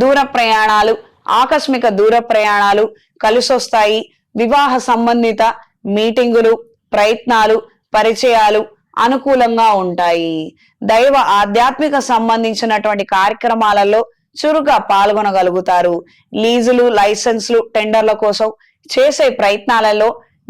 దూర ప్రయాణాలు ఆకస్మిక దూర ప్రయాణాలు కలిసొస్తాయి. వివాహ సంబంధిత మీటింగులు ప్రయత్నాలు పరిచయాలు అనుకూలంగా ఉంటాయి. దైవ ఆధ్యాత్మిక సంబంధించినటువంటి కార్యక్రమాలలో చురుగ్గా పాల్గొనగలుగుతారు. లీజులు లైసెన్స్లు టెండర్ల కోసం చేసే ప్రయత్నాలలో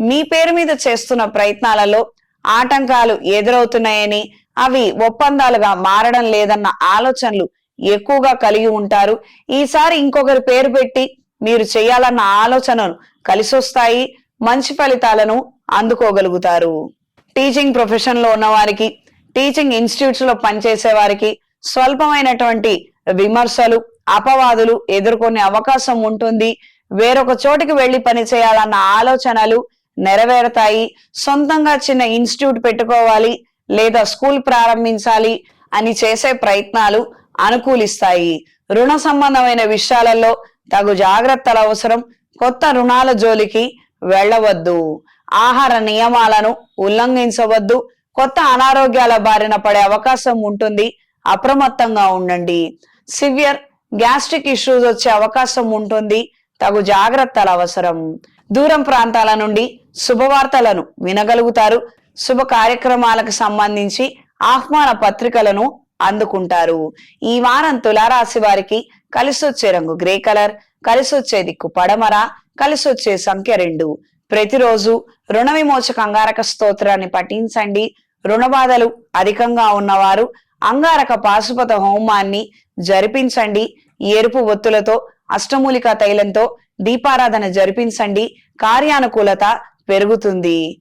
మీ పేరు మీద చేస్తున్న ప్రయత్నాలలో ఆటంకాలు ఎదురవుతున్నాయని అవి ఒప్పందాలుగా మారడం లేదన్న ఆలోచనలు ఎక్కువగా కలిగి ఉంటారు. ఈసారి ఇంకొకరి పేరు పెట్టి మీరు చేయాలన్న ఆలోచనలు కలిసొస్తాయి. మంచి ఫలితాలను అందుకోగలుగుతారు. టీచింగ్ ప్రొఫెషన్లో ఉన్న వారికి టీచింగ్ ఇన్స్టిట్యూట్స్లో పనిచేసే వారికి స్వల్పమైనటువంటి విమర్శలు అపవాదులు ఎదుర్కొనే అవకాశం ఉంటుంది. వేరొక చోటికి వెళ్ళి పని చేయాలన్న ఆలోచనలు నెరవేరుతాయి. సొంతంగా చిన్న ఇన్స్టిట్యూట్ పెట్టుకోవాలి లేదా స్కూల్ ప్రారంభించాలి అని చేసే ప్రయత్నాలు అనుకూలిస్తాయి. రుణ సంబంధమైన విషయాలలో తగు జాగ్రత్తల అవసరం. కొత్త రుణాల జోలికి వెళ్ళవద్దు. ఆహార నియమాలను ఉల్లంఘించవద్దు. కొత్త అనారోగ్యాల బారిన పడే అవకాశం ఉంటుంది. అప్రమత్తంగా ఉండండి. సివియర్ గ్యాస్ట్రిక్ ఇష్యూస్ వచ్చే అవకాశం ఉంటుంది. తగు జాగ్రత్తల అవసరం. దూరం ప్రాంతాల నుండి శుభవార్తలను వినగలుగుతారు. శుభ కార్యక్రమాలకు సంబంధించి ఆహ్వాన పత్రికలను అందుకుంటారు. ఈ వారం తులారాశి వారికి కలిసొచ్చే రంగు గ్రే కలర్ కలిసొచ్చే దిక్కు పడమర కలిసొచ్చే సంఖ్య రెండు. ప్రతిరోజు రుణ విమోచక అంగారక స్తోత్రాన్ని పఠించండి. రుణ బాధలు అధికంగా ఉన్నవారు అంగారక పాశుపత హోమాన్ని జరిపించండి. ఎరుపు ఒత్తులతో అష్టమూలిక తైలంతో దీపారాధన జరిపించండి. కార్యానుకూలత పెరుగుతుంది.